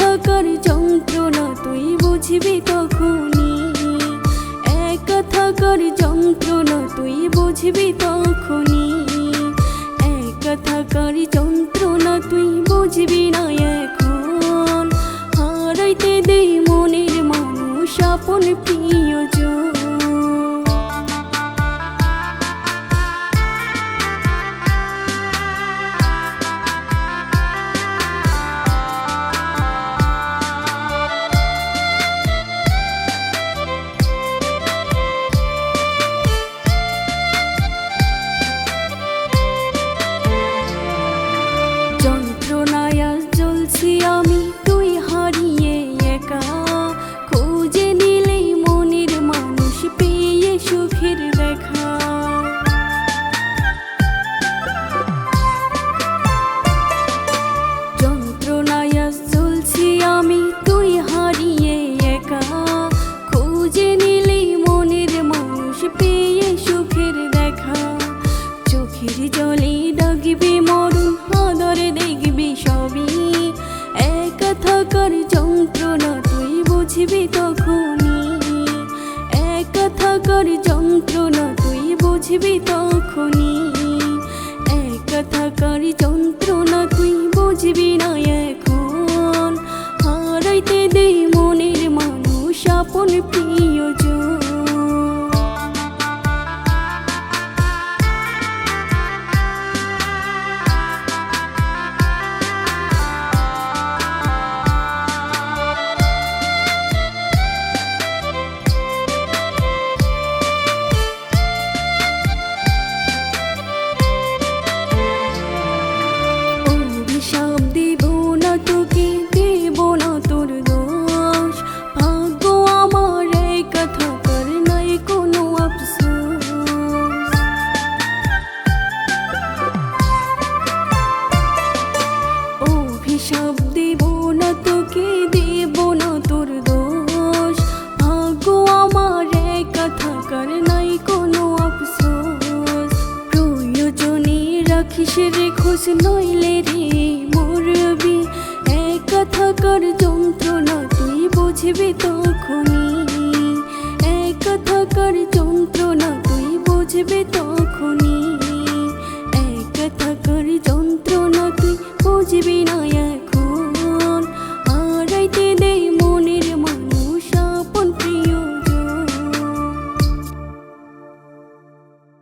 থাকার যন্ত্রণা তুই বুঝবি তখনই। এক থাকার যন্ত্রণা তুই বুঝবি তখন চোখের জলে ডাকবি মরুন হাদরে দেখবি সবই। একা থাকার যন্ত্রণা তুই বুঝবি তখনই। একা থাকার যন্ত্রণা তুই বুঝবি তখনই। একা থাকার যন্ত্রণা তুই বুঝবি না এখন সব দেব না তোকে দেব না তোর দোষ। ভাগ্য আমার একা থাকার নাই কোনো আফসোস। প্রয়োজনে রাখিস রে খোঁজ, নইলে রে মরবি। একা থাকার যন্ত্রণা তুই বুঝবি তখনই। একা থাকার যন্ত্রণা তুই বুঝবি তখন